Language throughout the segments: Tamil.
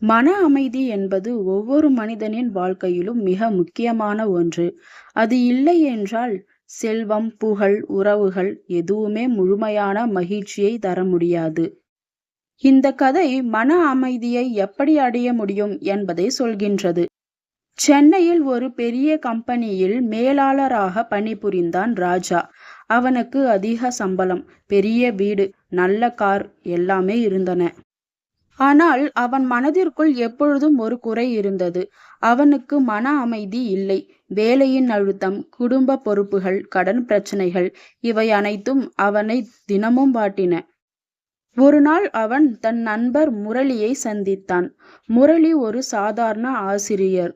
மன அமைதி என்பது ஒவ்வொரு மனிதனின் வாழ்க்கையிலும் மிக முக்கியமான ஒன்று. அது இல்லை என்றால் செல்வம், புகழ், உறவுகள் எதுவுமே முழுமையான மகிழ்ச்சியை தர முடியாது. இந்த கதை மன அமைதியை எப்படி அடைய முடியும் என்பதை சொல்கின்றது. சென்னையில் ஒரு பெரிய கம்பெனியில் மேலாளராக பணிபுரிந்தான் ராஜா. அவனுக்கு அதிக சம்பளம், பெரிய வீடு, நல்ல கார் எல்லாமே இருந்தன. ஆனால் அவன் மனதிற்குள் எப்பொழுதும் ஒரு குறை இருந்தது. அவனுக்கு மன அமைதி இல்லை. வேலையின் அழுத்தம், குடும்ப பொறுப்புகள், கடன் பிரச்சனைகள் இவை அனைத்தும் அவனை தினமும் வாட்டின. ஒரு நாள் அவன் தன் நண்பர் முரளியை சந்தித்தான். முரளி ஒரு சாதாரண ஆசிரியர்.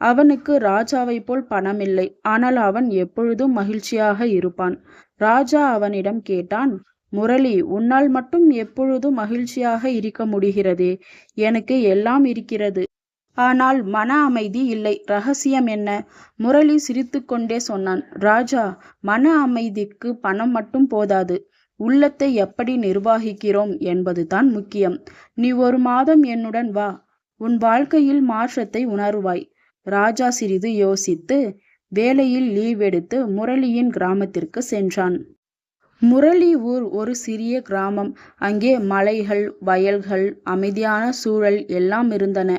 அவனுக்கு ராஜாவைப் போல் பணமில்லை. ஆனால் அவன் எப்பொழுதும் மகிழ்ச்சியாக இருப்பான். ராஜா அவனிடம் கேட்டான் முரளி உன்னால் மட்டும் எப்பொழுதும் மகிழ்ச்சியாக இருக்க முடிகிறதே? எனக்கு எல்லாம் இருக்கிறது. ஆனால் மன அமைதி இல்லை. ரகசியம் என்ன? முரளி சிரித்துக்கொண்டே சொன்னான். ராஜா மன அமைதிக்கு பணம் மட்டும் போதாது. உள்ளத்தை எப்படி நிர்வாகிக்கிறோம் என்பதுதான் முக்கியம். நீ ஒரு மாதம் என்னுடன் வா. உன் வாழ்க்கையில் மாற்றத்தை உணர்வாய். ராஜா சிறிது யோசித்து வேலையில் லீவ் எடுத்து முரளியின் கிராமத்திற்கு சென்றான். முரளி ஊர் ஒரு சிறிய கிராமம். அங்கே மலைகள், வயல்கள், அமைதியான சூழல் எல்லாம் இருந்தன.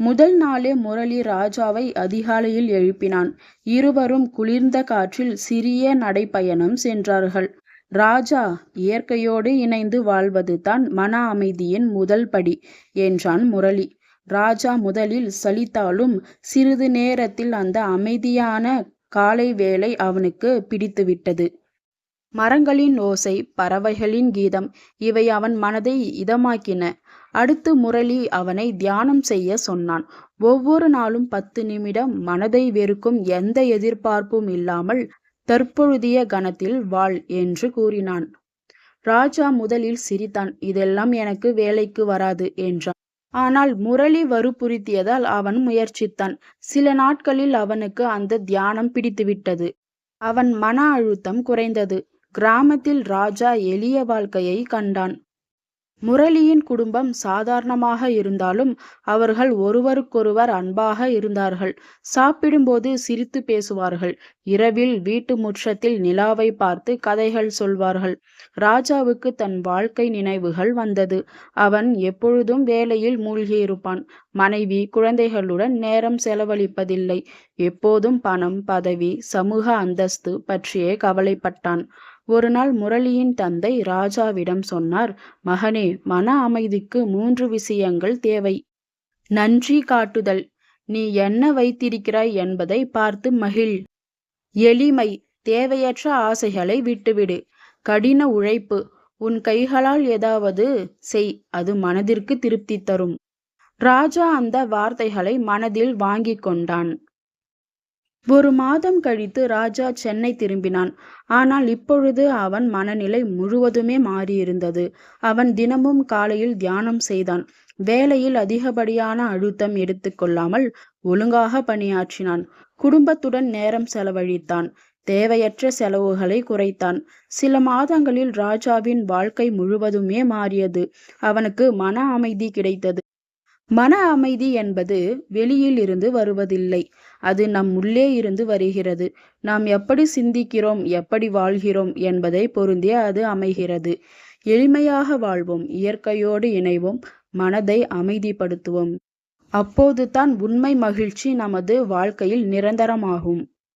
முதல் நாளே முரளி ராஜாவை அதிகாலையில் எழுப்பினான். இருவரும் குளிர்ந்த காற்றில் சிறிய நடைப்பயணம் சென்றார்கள். ராஜா இயற்கையோடு இணைந்து வாழ்வது தான் மன அமைதியின் முதல் படி என்றான் முரளி. ராஜா முதலில் சலித்தாலும் சிறிது நேரத்தில் அந்த அமைதியான காலை வேளை அவனுக்கு பிடித்துவிட்டது. மரங்களின் ஓசை, பறவைகளின் கீதம் இவை அவன் மனதை இதமாக்கின. அடுத்து முரளி அவனை தியானம் செய்ய சொன்னான். ஒவ்வொரு நாளும் பத்து நிமிடம் மனதை வெறுக்கும் எந்த எதிர்பார்ப்பும் இல்லாமல் தற்பொழுதிய கணத்தில் வாழ் என்று கூறினான். ராஜா முதலில் சிரித்தான். இதெல்லாம் எனக்கு வேலைக்கு வராது என்றான். ஆனால் முரளி வற்புறுத்தியதால் அவன் முயற்சித்தான். சில நாட்களில் அவனுக்கு அந்த தியானம் பிடித்துவிட்டது. அவன் மன அழுத்தம் குறைந்தது. கிராமத்தில் ராஜா எளிய வாழ்க்கையை கண்டான். முரளியின் குடும்பம் சாதாரணமாக இருந்தாலும் அவர்கள் ஒருவருக்கொருவர் அன்பாக இருந்தார்கள். சாப்பிடும்போது சிரித்து பேசுவார்கள். இரவில் வீட்டு முற்றத்தில் நிலாவை பார்த்து கதைகள் சொல்வார்கள். ராஜாவுக்கு தன் வாழ்க்கை நினைவுகள் வந்தது. அவன் எப்பொழுதும் வேலையில் மூழ்கியிருப்பான். மனைவி, குழந்தைகளுடன் நேரம் செலவழிப்பதில்லை. எப்போதும் பணம், பதவி, சமூக அந்தஸ்து பற்றியே கவலைப்பட்டான். ஒரு நாள் முரளியின் தந்தை ராஜாவிடம் சொன்னார் மகனே மன அமைதிக்கு மூன்று விஷயங்கள் தேவை. நன்றி காட்டுதல். நீ என்ன வைத்திருக்கிறாய் என்பதை பார்த்து மகிழ். எளிமை. தேவையற்ற ஆசைகளை விட்டுவிடு. கடின உழைப்பு. உன் கைகளால் ஏதாவது செய். அது மனதிற்கு திருப்தி தரும். ராஜா அந்த வார்த்தைகளை மனதில் வாங்கிக் கொண்டான். ஒரு மாதம் கழித்து ராஜா சென்னை திரும்பினான். ஆனால் இப்பொழுது அவன் மனநிலை முழுவதுமே மாறியிருந்தது. அவன் தினமும் காலையில் தியானம் செய்தான். வேலையில் அதிகப்படியான அழுத்தம் எடுத்துக்கொள்ளாமல் ஒழுங்காக பணியாற்றினான். குடும்பத்துடன் நேரம் செலவழித்தான். தேவையற்ற செலவுகளை குறைத்தான். சில மாதங்களில் ராஜாவின் வாழ்க்கை முழுவதுமே மாறியது. அவனுக்கு மன அமைதி கிடைத்தது. மன அமைதி என்பது வெளியில் இருந்து வருவதில்லை. அது நம் உள்ளே இருந்து வருகிறது. நாம் எப்படி சிந்திக்கிறோம், எப்படி வாழ்கிறோம் என்பதை பொருந்தே அது அமைகிறது. எளிமையாக வாழ்வோம், இயற்கையோடு இணைவோம், மனதை அமைதிப்படுத்துவோம். அப்போதுதான் உண்மை மகிழ்ச்சி நமது வாழ்க்கையில் நிரந்தரமாகும்.